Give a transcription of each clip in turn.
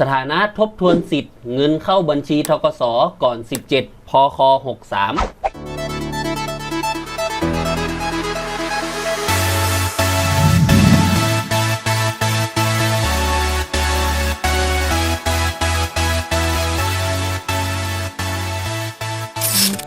สถานะทบทวนสิทธิ์เงินเข้าบัญชีทกสก่อน 17 พค 63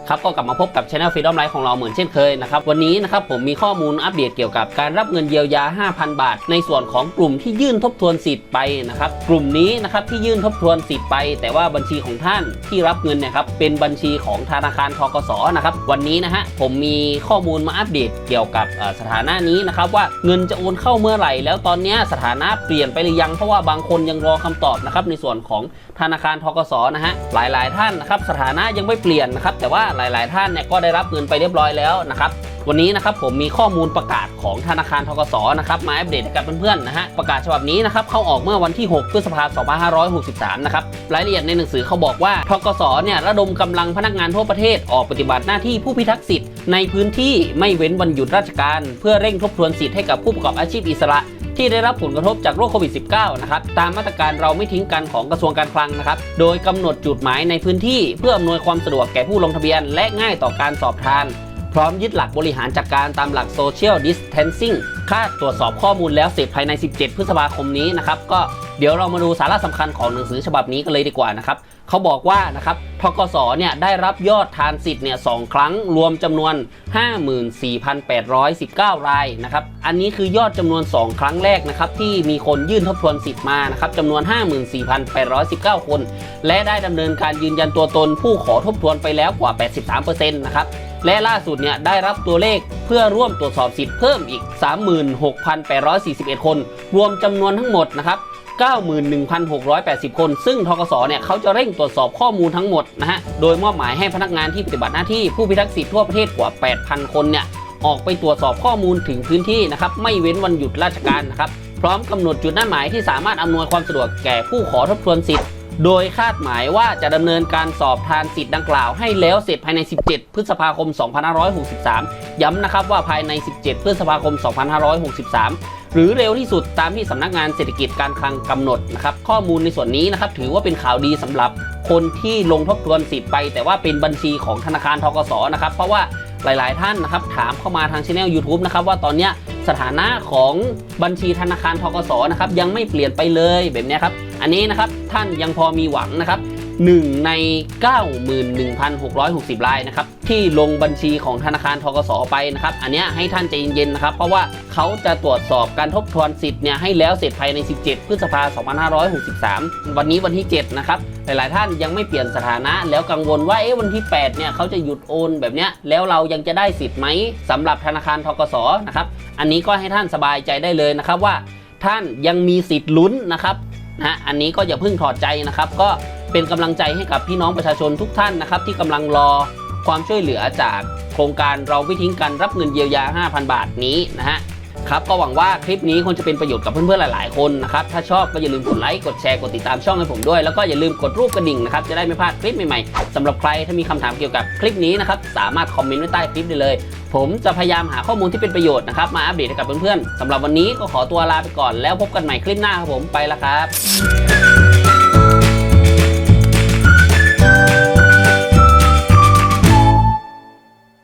ครับก็กลับมาพบกับ Channel Freedom Life ของเราเหมือนเช่นเคยนะครับวันนี้นะครับผมมีข้อมูลอัปเดตเกี่ยวกับการรับเงินเยียวยา 5,000 บาท ในส่วนของกลุ่มที่ยื่นทบทวนสิทธิ์ไปนะครับกลุ่มนี้นะครับที่ยื่นทบทวนสิทธิ์ไป แต่ว่าบัญชีของท่านที่รับเงินเนี่ยครับเป็นบัญชีของธนาคารทกสนะครับวันนี้นะฮะผมมีข้อมูลมาอัปเดตเกี่ยวกับสถานะนี้นะครับว่าเงินจะโอนเข้าเมื่อไหร่ แล้วตอนนี้สถานะเปลี่ยนไปหรือยังเพราะว่าบางคนยังรอคำตอบนะครับในส่วนของธนาคารทกสนะฮะหลาย ๆ ท่านนะครับสถานะยังไม่เปลี่ยนนะครับแต่ว่าหลาย ๆ ท่านเนี่ยก็ได้รับเงินไปเรียบร้อยแล้วนะครับวันนี้นะครับผมมีข้อมูลประกาศของธนาคารทกสนะครับมาอัปเดตให้กับเพื่อนๆนะฮะประกาศฉบับนี้นะครับเข้าออกเมื่อวันที่ 6 พฤษภาคม 2563 นะครับรายละเอียดในหนังสือเขาบอกว่าทกสเนี่ยระดมกำลังพนักงานทั่วประเทศออกปฏิบัติหน้าที่ผู้พิทักษ์สิทธิ์ในพื้นที่ไม่เว้นวันหยุดราชการ เพื่อเร่งทบทวนสิทธิ์ให้กับผู้ประกอบอาชีพอิสระ ที่ได้รับผลกระทบจากโรคโควิด -19 นะครับตามมาตรการเราไม่ทิ้งกันของกระทรวงการคลังนะครับโดยกำหนดจุดหมายในพื้นที่เพื่ออำนวยความสะดวกแก่ผู้ลงทะเบียน และง่ายต่อการสอบทาน พร้อมยึดหลักบริหารจัดการตามหลัก Social Distancing คาดตรวจสอบข้อมูลแล้วเสร็จภายใน 17 พฤษภาคมนี้นะครับก็เดี๋ยวเรามาดูสาระสำคัญของหนังสือฉบับนี้กันเลยดีกว่านะครับ เขาบอกว่านะครับทกสเนี่ยได้รับยอดทานสิทธิ์เนี่ยสองครั้งรวมจำนวน 54,819 รายนะครับอันนี้คือยอดจำนวน 2 ครั้งแรกนะครับที่มีคนยื่นทบทวนสิทธิ์มานะครับจำนวน 54,819 คน และได้ดำเนินการยืนยันตัวตนผู้ขอทบทวนไปแล้วกว่า 83%นะครับและล่าสุดเนี่ยได้รับตัวเลขเพื่อร่วมตรวจสอบสิทธิ์เพิ่มอีก 36,841 คน รวมจำนวนทั้งหมดนะครับ 91,680 คน ซึ่งทกสเนี่ยเขาจะเร่งตรวจสอบข้อมูลทั้งหมดนะฮะ โดยมอบหมายให้พนักงานที่ปฏิบัติหน้าที่ผู้พิทักษ์สิทธิ์ทั่วประเทศกว่า 8,000 คนเนี่ยออกไปตรวจสอบข้อมูลถึงพื้นที่นะครับไม่เว้นวันหยุดราชการนะครับพร้อมกำหนดจุดนัดหมายที่สามารถอำนวยความสะดวกแก่ผู้ขอทบทวนสิทธิ์ โดยคาดหมายว่าจะดำเนินการสอบทานสิทธิ์ดังกล่าวให้แล้วเสร็จภายใน 17 พฤษภาคม 2563 ย้ำนะครับว่าภายใน 17 พฤษภาคม 2563 หรือเร็วที่สุดตามที่สำนักงานเศรษฐกิจการคลังกำหนดนะครับข้อมูลในส่วนนี้นะครับถือว่าเป็นข่าวดีสำหรับคนที่ลงทบทวนสิทธิ์ไป แต่ว่าเป็นบัญชีของธนาคารทกสนะครับเพราะว่าหลาย ๆ ท่านนะครับถามเข้ามาทางช anel YouTube นะครับว่าตอนนี้สถานะของบัญชีธนาคารทกสนะครับยังไม่เปลี่ยนไปเลยแบบนี้ครับอันนี้นะครับท่านยังพอมีหวังนะครับ 1 ใน 91,660 รายนะครับที่ลงบัญชีของธนาคารทกสไปนะครับ อันนี้ให้ท่านใจเย็นๆนะครับ เพราะว่าเขาจะตรวจสอบการทบทวนสิทธิ์เนี่ยให้แล้วเสร็จภายใน 17 พฤษภาคม 2563 วันนี้วันที่ 7 นะครับ หลายๆ ท่านยังไม่เปลี่ยนสถานะ แล้วกังวลว่าเอ๊ะวันที่ 8 เนี่ยเขาจะหยุดโอนแบบเนี้ยแล้วเรายังจะได้สิทธิ์ไหมสำหรับธนาคารทกสนะครับ อันนี้ก็ให้ท่านสบายใจได้เลยนะครับว่าท่านยังมีสิทธิ์ลุ้นนะครับ นะอันนี้ก็อย่าเพิ่งถอดใจนะครับ ก็เป็นกำลังใจให้กับพี่น้องประชาชนทุกท่านนะครับ ที่กำลังรอความช่วยเหลือจากโครงการเราไม่ทิ้งกันรับเงินเยียวยา 5,000 บาทนี้นะฮะ ครับก็หวังว่าคลิปนี้คงจะเป็นประโยชน์กับเพื่อนๆหลาย ๆ คนนะครับถ้าชอบก็อย่าลืมกดไลค์กดแชร์กดติดตามช่องให้ผมด้วย แล้วก็อย่าลืมกดรูปกระดิ่งนะครับจะได้ไม่พลาดคลิปใหม่ๆสำหรับใครถ้ามีคำถามเกี่ยวกับคลิปนี้นะครับสามารถคอมเมนต์ไว้ใต้คลิปได้เลย ผมจะพยายามหาข้อมูลที่เป็นประโยชน์นะครับมาอัปเดตให้กับเพื่อนๆสำหรับวันนี้ก็ขอตัวลาไปก่อนแล้วพบกันใหม่คลิปหน้าครับผมไปแล้วครับ